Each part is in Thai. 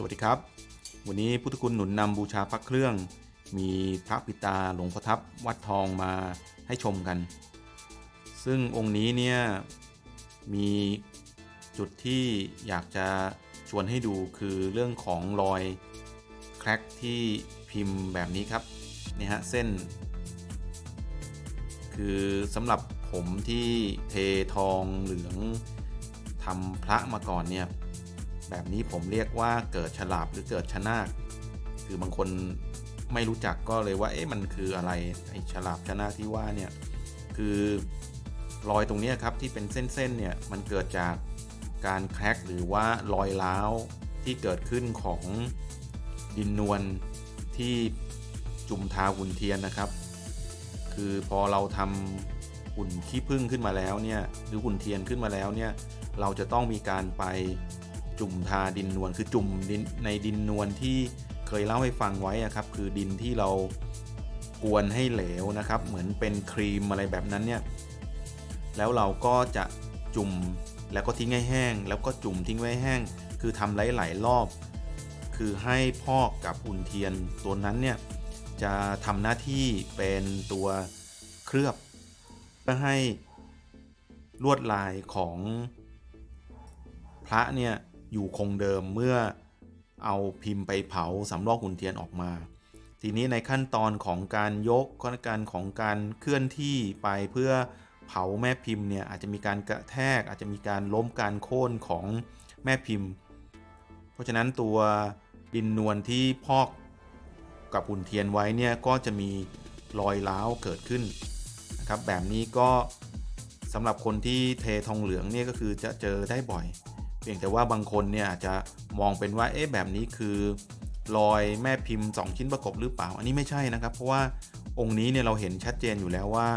สวัสดีครับ วันนี้พุทธคุณหนุนนำบูชาพระเครื่อง มีพระปิตาหลวงพ่อทับวัดทองมาให้ชมกัน ซึ่งองค์นี้เนี่ยมีจุดที่อยากจะชวนให้ดูคือเรื่องของรอยแคร็กที่พิมพ์แบบนี้ครับนี่ฮะเส้น คือสำหรับผมที่เททองเหลืองทำพระมาก่อนเนี่ย แบบนี้ผมเรียกว่าเกิดฉลาบหรือเกิดชนาคคือบางคนไม่รู้จักก็เลยว่าเอ๊ะมันคืออะไรไอ้ฉลาบชนาคที่ว่าเนี่ยคือรอยตรงนี้ครับที่เป็นเส้นๆเนี่ยมันเกิดจากการแครกหรือว่ารอยร้าวที่เกิดขึ้นของดินนวลที่จุ่มทาหุ่นเทียนนะครับ คือพอเราทำหุ่นขี้ผึ้งขึ้นมาแล้วเนี่ยหรือหุ่นเทียนขึ้นมาแล้วเนี่ยเราจะต้องมีการไป จุ่มทาดินนวลคือจุ่มดินในดินนวลที่เคยเล่าให้ฟังไว้อะครับ คือดินที่เรากวนให้เหลวนะครับ เหมือนเป็นครีมอะไรแบบนั้นเนี่ยแล้วเราก็จะจุ่มแล้วก็ทิ้งให้แห้ง แล้วก็จุ่มทิ้งไว้แห้ง คือทำหลายๆรอบ คือให้พอกกับอุ่นเทียนตัวนั้นเนี่ยจะทำหน้าที่เป็นตัวเคลือบเพื่อให้ลวดลายของพระเนี่ย อยู่คงเดิมเมื่อเอาพิมพ์ไปเผาสำรอกหุ่นเทียนออกมา ทีนี้ในขั้นตอนของการยกขั้นการของการเคลื่อนที่ไปเพื่อเผาแม่พิมพ์เนี่ยอาจจะมีการกระแทก อาจจะมีการล้มการโค่นของแม่พิมพ์ เพราะฉะนั้นตัวดินนวลที่พอกกับหุ่นเทียนไว้เนี่ยก็จะมีรอยร้าวเกิดขึ้นนะครับแบบนี้ก็สำหรับคนที่เททองเหลืองเนี่ยก็คือจะเจอได้บ่อย พียงแต่ว่าบางคนเนี่ยอาจจะมองเป็นว่าเอ๊ะแบบนี้คือรอยแม่พิมพ์ 2 ชิ้นประกบหรือเปล่า อันนี้ไม่ใช่นะครับ เพราะว่าองค์นี้เนี่ยเราเห็นชัดเจนอยู่แล้วว่า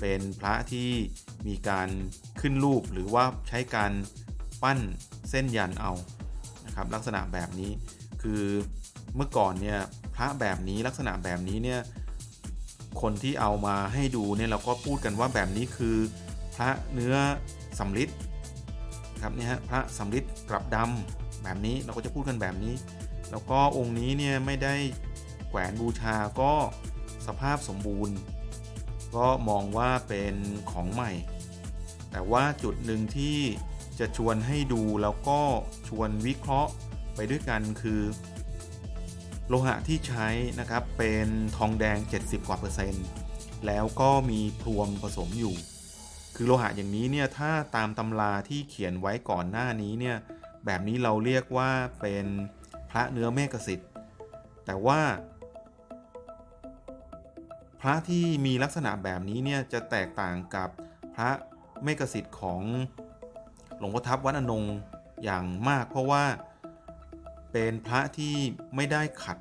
เป็นพระที่มีการขึ้นรูปหรือว่าใช้การปั้นเส้นยันเอานะครับลักษณะแบบนี้คือเมื่อก่อนเนี่ยพระแบบนี้ลักษณะแบบนี้เนี่ยคนที่เอามาให้ดูเนี่ยเราก็พูดกันว่าแบบนี้คือ พระเนื้อสำริด ครับเนี่ยฮะพระสำริดกลับดำแบบนี้เราก็จะพูดกันแบบนี้ แล้วก็องค์นี้เนี่ยไม่ได้แขวนบูชาก็สภาพสมบูรณ์ ก็มองว่าเป็นของใหม่ แต่ว่าจุดหนึ่งที่จะชวนให้ดูแล้วก็ชวนวิเคราะห์ไปด้วยกันคือ โลหะที่ใช้นะครับเป็นทองแดง 70 กว่าเปอร์เซ็นต์ แล้วก็มีพรวงผสมอยู่ คือโลหะอย่างนี้เนี่ยถ้าตามตำราที่เขียนไว้ก่อนหน้านี้เนี่ยแบบนี้เราเรียกว่าเป็นพระเนื้อเมฆสิทธิ์แต่ว่า พระที่มีลักษณะแบบนี้เนี่ยจะแตกต่างกับพระเมฆสิทธิ์ของหลวงพ่อทับวัดอนงอย่างมาก เพราะว่าเป็นพระที่ไม่ได้ขัด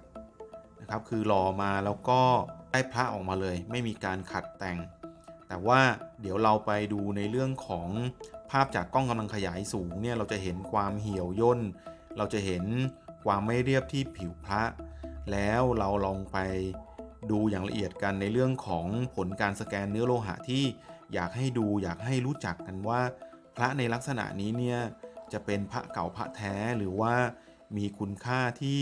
นะครับคือหล่อมาแล้วก็ได้พระออกมาเลย ไม่มีการขัดแต่ง แต่ว่าเดี๋ยวเราไปดูในเรื่องของภาพจากกล้องกำลังขยายสูงเนี่ยเราจะเห็นความเหี่ยวย่น เราจะเห็นความไม่เรียบที่ผิวพระ แล้วเราลองไปดูอย่างละเอียดกันในเรื่องของผลการสแกนเนื้อโลหะที่อยากให้ดูอยากให้รู้จักกันว่า พระในลักษณะนี้เนี่ยจะเป็นพระเก่าพระแท้หรือว่ามีคุณค่าที่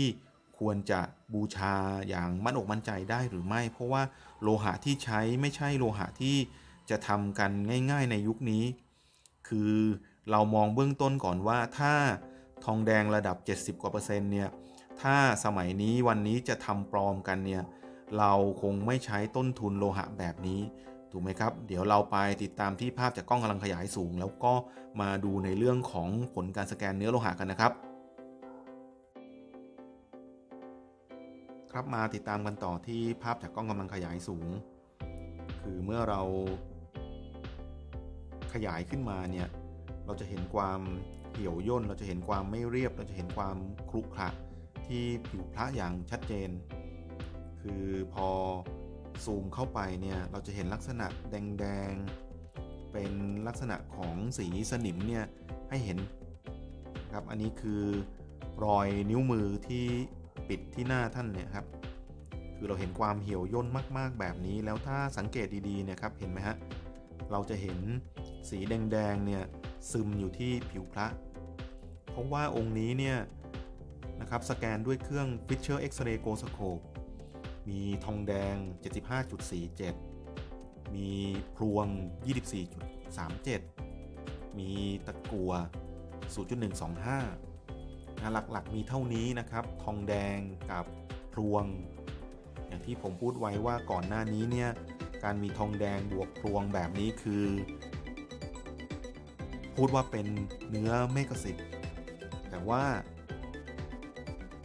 ควรจะบูชาอย่างมั่นอกมั่นใจได้หรือไม่ เพราะว่าโลหะที่ใช้ไม่ใช่โลหะที่ จะทำกันง่าย ๆ ในยุคนี้ คือเรามองเบื้องต้นก่อนว่าถ้าทองแดงระดับ 70 กว่าเปอร์เซ็นต์เนี่ย ถ้าสมัยนี้วันนี้จะทำปลอมกันเนี่ย เราคงไม่ใช้ต้นทุนโลหะแบบนี้ ถูกไหมครับ เดี๋ยวเราไปติดตามที่ภาพจากกล้องกำลังขยายสูง แล้วก็มาดูในเรื่องของผลการสแกนเนื้อโลหะกันนะครับ ครับมาติดตามกันต่อที่ภาพจากกล้องกำลังขยายสูง คือเมื่อเรา ขยายขึ้นมาเนี่ยเราจะเห็นความเหี่ยวย่น เราจะเห็นความไม่เรียบ เราจะเห็นความครุขระที่ผิวพระอย่างชัดเจน คือพอซูมเข้าไปเนี่ยเราจะเห็นลักษณะแดงๆ เป็นลักษณะของสีสนิมเนี่ยให้เห็นครับอันนี้คือรอยนิ้วมือที่ปิดที่หน้าท่านเนี่ยครับคือเราเห็นความเหี่ยวย่นมาก ๆ แบบนี้แล้วถ้าสังเกตดีๆเนี่ยครับเห็นไหมฮะเราจะเห็น สีแดงๆเนี่ยซึมอยู่ที่ผิวพระ เพราะว่าองค์นี้เนี่ยนะครับสแกนด้วยเครื่อง Fisher X-ray g o s c o p e มีทองแดง 75.47 มีพรวง 24.37 มีตะกัว 0.125นะหลักๆมีเท่านี้นะครับ ทองแดงกับพรวง อย่างที่ผมพูดไว้ว่าก่อนหน้านี้เนี่ยการมีทองแดงบวกพรวงแบบนี้คือ พูดว่าเป็นเนื้อเมกสิทธิ์แต่ว่า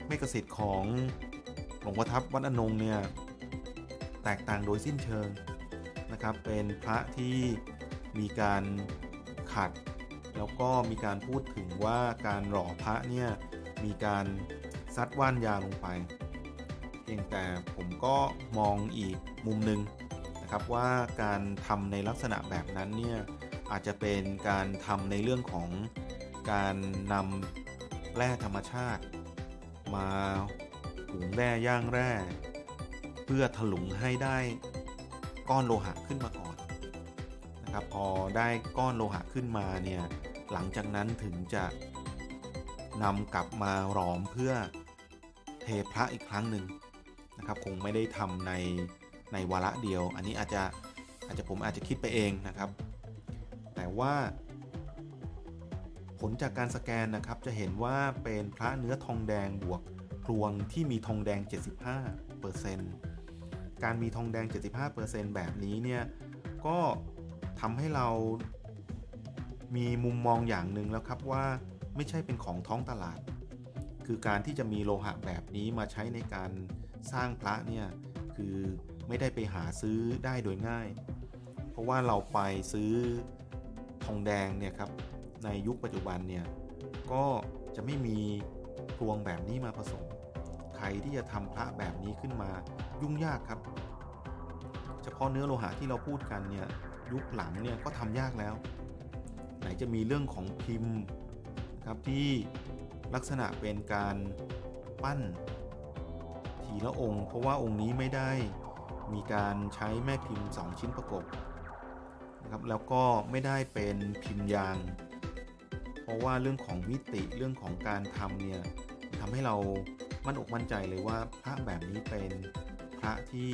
เมกสิทธิ์ของหลวงพ่อทับวัดอนงเนี่ยแตกต่างโดยสิ้นเชิงนะครับ เป็นพระที่มีการขัด แล้วก็มีการพูดถึงว่าการหล่อพระเนี่ยมีการซัดว่านยาลงไป เพียงแต่ผมก็มองอีกมุมหนึ่งนะครับว่าการทำในลักษณะแบบนั้นเนี่ย อาจจะเป็นการทำในเรื่องของการนำแร่ธรรมชาติ มาหุงแร่ย่างแร่ เพื่อถลุงให้ได้ก้อนโลหะขึ้นมาก่อนนะครับพอได้ก้อนโลหะขึ้นมาเนี่ยหลังจากนั้นถึงจะนำกลับมาหลอมเพื่อเทพระอีกครั้งหนึ่งนะครับคงไม่ได้ทำในในวาระเดียว อันนี้อาจจะอาจจะผมอาจจะคิดไปเองนะครับ แต่ว่าผลจากการสแกนนะครับจะเห็นว่าเป็นพระเนื้อทองแดงบวกพลวงที่มีทองแดง 75%การมีทองแดง 75%แบบนี้เนี่ยก็ทำให้เรามีมุมมองอย่างหนึ่งแล้วครับว่าไม่ใช่เป็นของท้องตลาด คือการที่จะมีโลหะแบบนี้มาใช้ในการสร้างพระเนี่ยคือไม่ได้ไปหาซื้อได้โดยง่าย เพราะว่าเราไปซื้อ ทองแดงเนี่ยครับในยุคปัจจุบันเนี่ยก็จะไม่มีพวงแบบนี้มาผสม ใครที่จะทำพระแบบนี้ขึ้นมายุ่งยากครับ เฉพาะเนื้อโลหะที่เราพูดกันเนี่ยยุคหลังเนี่ยก็ทำยากแล้ว ไหนจะมีเรื่องของพิมพ์ครับที่ลักษณะเป็นการปั้นทีละองค์ เพราะว่าองค์นี้ไม่ได้มีการใช้แม่พิมพ์ 2 ชิ้นประกบ นะครับแล้วก็ไม่ได้เป็นพิมพ์ยาง เพราะว่าเรื่องของมิติเรื่องของการทำเนี่ยทำให้เรามั่นอกมั่นใจเลยว่าพระแบบนี้เป็นพระที่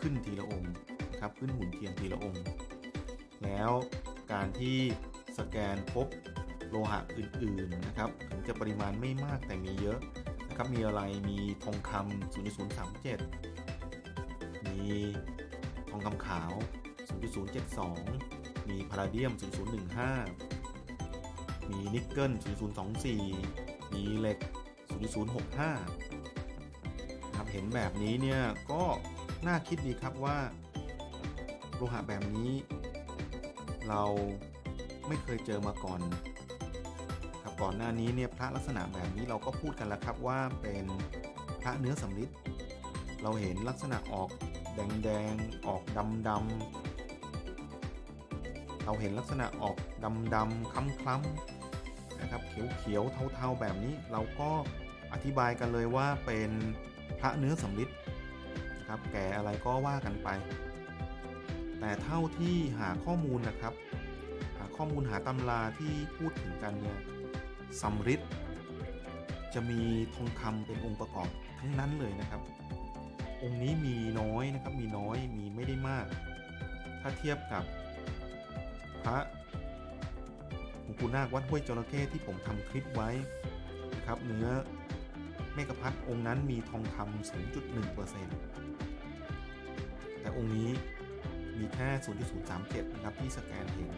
ขึ้นทีละองค์ครับขึ้นหุ่นเทียนทีละองค์ แล้วการที่สแกนพบโลหะอื่นๆนะครับถึงจะปริมาณไม่มากแต่มีเยอะนะครับมีอะไรมีทองคำ0.037 มีทองคำขาว 0.072 มีพาราเดียม 0.015 มีนิกเกิล 0.024 มีเหล็ก 0.065ครับเห็นแบบนี้เนี่ยก็น่าคิดดีครับว่า โลหะแบบนี้ เราไม่เคยเจอมาก่อนครับก่อนหน้านี้เนี่ยพระลักษณะแบบนี้เราก็พูดกันแล้วครับว่าเป็นพระเนื้อสำริดเราเห็นลักษณะออกแดงๆ ออกดำๆ เราเห็นลักษณะออกดำๆคล้ำๆนะครับ เขียวๆเทาๆแบบนี้ เราก็อธิบายกันเลยว่าเป็นพระเนื้อสำริดนะครับ แก่อะไรก็ว่ากันไป แต่เท่าที่หาข้อมูลนะครับ หาข้อมูลหาตำราที่พูดถึงกันเนี่ยสำริดจะมีทองคำเป็นองค์ประกอบทั้งนั้นเลยนะครับ องค์นี้มีน้อยนะครับ มีน้อย มีไม่ได้มาก ถ้าเทียบกับ พระหลวงปู่นาควัดห้วยจระเข้ที่ผมทำคลิปไว้นะครับเนื้อเมกะพัดองค์นั้นมีทองคำ0.1%แต่องค์นี้มีแค่ 0.037 นะครับที่สแกนเห็น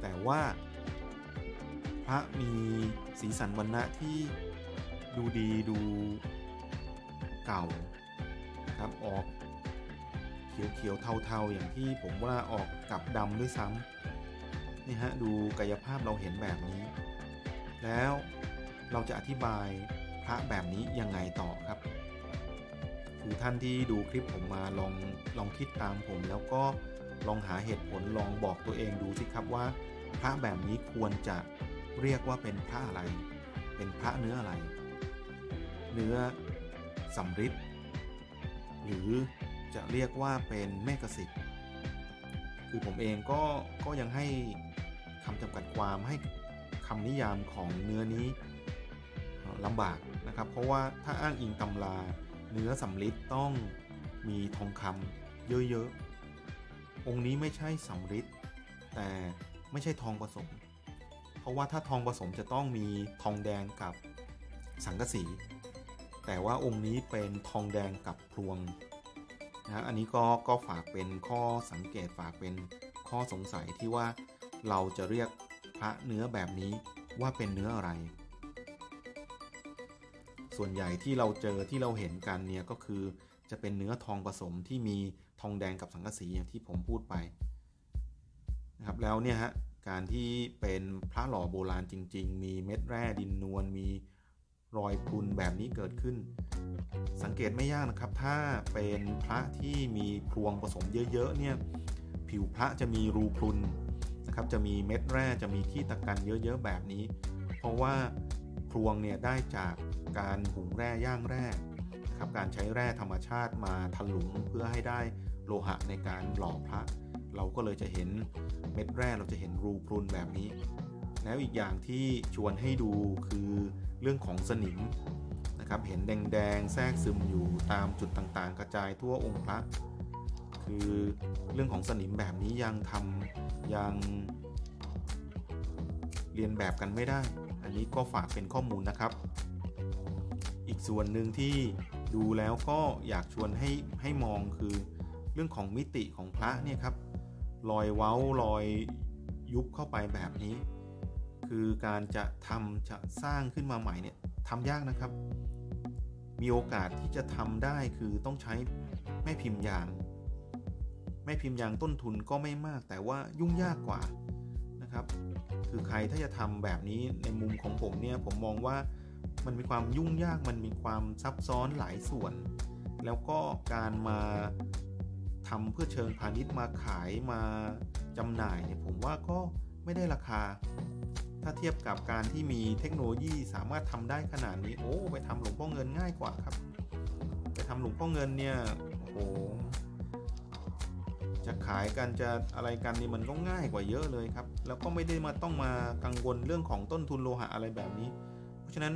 แต่ว่าพระมีสีสันวันณะที่ดูดีดูเก่าครับออกเเขียวๆเทาๆ อย่างที่ผมว่าออกกับดำด้วยซ้ำ นี่ฮะดูกายภาพเราเห็นแบบนี้ แล้วเราจะอธิบายพระแบบนี้ยังไงต่อครับคือท่านที่ดูคลิปผมมาลองลองคิดตามผม แล้วก็ลองหาเหตุผลลองบอกตัวเองดูสิครับว่า พระแบบนี้ควรจะเรียกว่าเป็นพระอะไร เป็นพระเนื้ออะไร เนื้อสำริดหรือจะเรียกว่าเป็นเมกสิทธิ์คือผมเองก็ก็ยังให้ คำจำกัดความให้คำนิยามของเนื้อนี้ลำบากนะครับ เพราะว่าถ้าอ้างอิงตำราเนื้อสำริดต้องมีทองคำเยอะๆ องค์นี้ไม่ใช่สำริดแต่ไม่ใช่ทองผสม เพราะว่าถ้าทองผสมจะต้องมีทองแดงกับสังกะสี แต่ว่าองค์นี้เป็นทองแดงกับพลวงนะอันนี้ก็ก็ฝากเป็นข้อสังเกตฝากเป็นข้อสงสัยที่ว่า เราจะเรียกพระเนื้อแบบนี้ว่าเป็นเนื้ออะไร ส่วนใหญ่ที่เราเจอที่เราเห็นกันเนี่ยก็คือจะเป็นเนื้อทองผสมที่มีทองแดงกับสังกะสีอย่างที่ผมพูดไปนะครับแล้วเนี่ยฮะการที่เป็นพระหล่อโบราณจริง ๆ มีเม็ดแร่ดินนวลมีรอยพรุนแบบนี้เกิดขึ้น สังเกตไม่ยากนะครับ ถ้าเป็นพระที่มีพรวงผสมเยอะๆเนี่ยผิวพระจะมีรูพรุน นะครับจะมีเม็ดแร่จะมีที่ตะกันเยอะๆแบบนี้ เพราะว่าพรวงเนี่ยได้จากการหุงแร่ย่างแร่ครับการใช้แร่ธรรมชาติมาถลุงเพื่อให้ได้โลหะในการหล่อพระ เราก็เลยจะเห็นเม็ดแร่เราจะเห็นรูพรุนแบบนี้ แล้วอีกอย่างที่ชวนให้ดูคือเรื่องของสนิมนะครับเห็นแดงๆแทรกซึมอยู่ตามจุดต่างๆ กระจายทั่วองค์พระ คือเรื่องของสนิมแบบนี้ยังทำยังเรียนแบบกันไม่ได้ อันนี้ก็ฝากเป็นข้อมูลนะครับ อีกส่วนหนึ่งที่ดูแล้วก็อยากชวนให้ให้มองคือเรื่องของมิติของพระเนี่ยครับรอยเว้ารอยยุบเข้าไปแบบนี้ คือการจะทำจะสร้างขึ้นมาใหม่เนี่ยทำยากนะครับ มีโอกาสที่จะทำได้คือต้องใช้แม่พิมพ์ยาง แม่พิมพ์ยางต้นทุนก็ไม่มาก แต่ว่ายุ่งยากกว่านะครับ คือใครถ้าจะทำแบบนี้ในมุมของผมเนี่ยผมมองว่ามันมีความยุ่งยากมันมีความซับซ้อนหลายส่วน แล้วก็การมาทำเพื่อเชิงพาณิชย์มาขายมาจำหน่ายเนี่ยผมว่าก็ไม่ได้ราคา ถ้าเทียบกับการที่มีเทคโนโลยีสามารถทำได้ขนาดนี้โอ้ไปทำหลวงพ่อเงินง่ายกว่าครับ ไปทำหลวงพ่อเงินเนี่ยโอ้โห จะขายกันจะอะไรกันนี่มันก็ง่ายกว่าเยอะเลยครับ แล้วก็ไม่ได้มาต้องมากังวลเรื่องของต้นทุนโลหะอะไรแบบนี้ เพราะฉะนั้น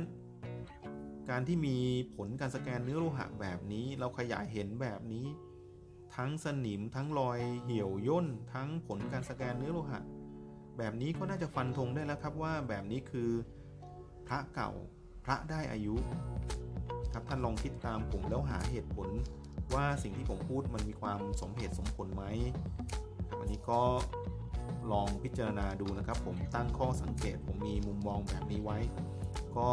การที่มีผลการสแกนเนื้อโลหะแบบนี้ เราขยายเห็นแบบนี้ ทั้งสนิมทั้งรอยเหี่ยวย่น ทั้งผลการสแกนเนื้อโลหะ แบบนี้ก็น่าจะฟันธงได้แล้วครับว่าแบบนี้คือพระเก่าพระได้อายุ ครับท่านลองคิดตามผมแล้วหาเหตุผล ว่าสิ่งที่ผมพูดมันมีความสมเหตุสมผลไหมอันนี้ก็ลองพิจารณาดูนะครับ ผมตั้งข้อสังเกตผมมีมุมมองแบบนี้ไว้ ก็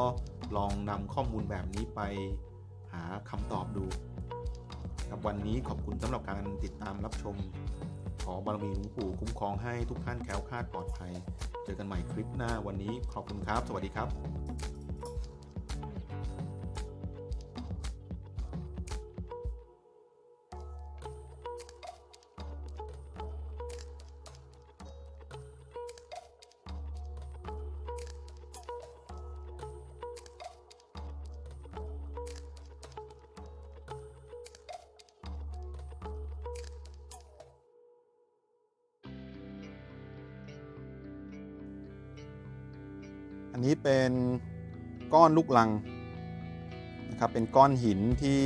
ลองนำข้อมูลแบบนี้ไปหาคำตอบดูครับวันนี้ขอบคุณสำหรับการติดตามรับชม ขอบารมีหลวงปู่คุ้มครองให้ทุกท่านแคล้วคลาดปลอดภัย เจอกันใหม่คลิปหน้าวันนี้ขอบคุณครับ สวัสดีครับ อันนี้เป็นก้อนลูกลังนะครับเป็นก้อนหินที่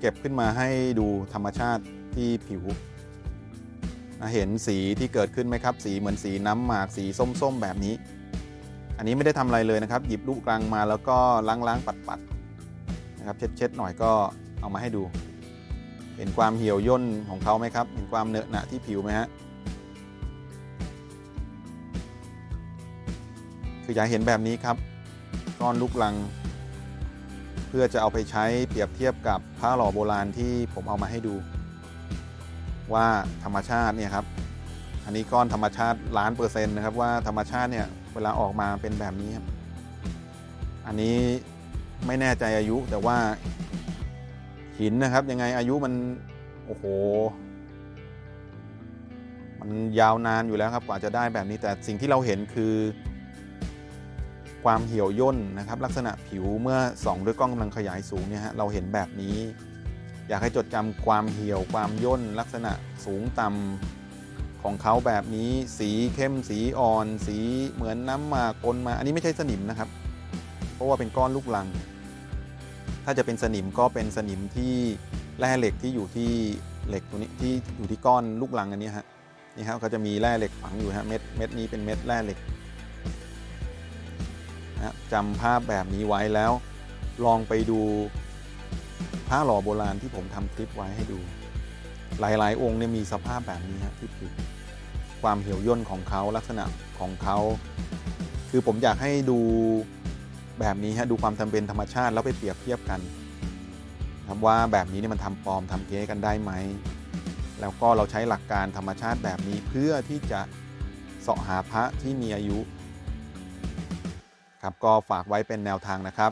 เก็บขึ้นมาให้ดูธรรมชาติที่ผิว เห็นสีที่เกิดขึ้นไหมครับ สีเหมือนสีน้ำหมากสีส้มๆแบบนี้ อันนี้ไม่ได้ทำอะไรเลยนะครับ หยิบลูกลังมาแล้วก็ล้างๆปัดๆนะครับเช็ดๆหน่อยก็เอามาให้ดู เห็นความเหี่ยวย่นของเขาไหมครับ เห็นความเนอะหนะที่ผิวไหมฮะ คืออยากเห็นแบบนี้ครับก้อนลูกลัง เพื่อจะเอาไปใช้เปรียบเทียบกับผ้าหล่อโบราณที่ผมเอามาให้ดู ว่าธรรมชาติเนี่ยครับอันนี้ก้อนธรรมชาติล้านเปอร์เซ็นต์นะครับว่าธรรมชาติเนี่ยเวลาออกมาเป็นแบบนี้ครับ อันนี้ไม่แน่ใจอายุแต่ว่าหินนะครับ ยังไงอายุมันโอ้โห มันยาวนานอยู่แล้วครับกว่าจะได้แบบนี้แต่สิ่งที่เราเห็นคือ ความเหี่ยวย่นนะครับ ลักษณะผิวเมื่อส่องด้วยกล้องกำลังขยายสูงเนี่ยฮะเราเห็นแบบนี้ อยากให้จดจำความเหี่ยวความย่น ลักษณะสูงต่ำของเขาแบบนี้สีเข้มสีอ่อน สีเหมือนน้ำหมากปนมา อันนี้ไม่ใช่สนิมนะครับ เพราะว่าเป็นก้อนลูกลัง ถ้าจะเป็นสนิมก็เป็นสนิมที่แร่เหล็กที่อยู่ที่เหล็กตัวนี้ที่อยู่ที่ก้อนลูกลังอันนี้ฮะนี่ครับเขาจะมีแร่เหล็กฝังอยู่ฮะเม็ดเม็ดนี้เป็นเม็ดแร่เหล็ก นะจำภาพแบบนี้ไว้แล้ว ลองไปดูผ้าหล่อโบราณที่ผมทำคลิปไว้ให้ดู หลายๆ องค์เนี่ยมีสภาพแบบนี้ฮะที่ผิวความเหี่ยวย่นของเขาลักษณะของเขา คือผมอยากให้ดูแบบนี้ฮะดูความทำเป็นธรรมชาติแล้วไปเปรียบเทียบกันครับว่าแบบนี้เนี่ยมันทำปลอมทำเก๊กันได้ไหม แล้วก็เราใช้หลักการธรรมชาติแบบนี้เพื่อที่จะเสาะหาพระที่มีอายุ ครับก็ฝากไว้เป็นแนวทางนะครับ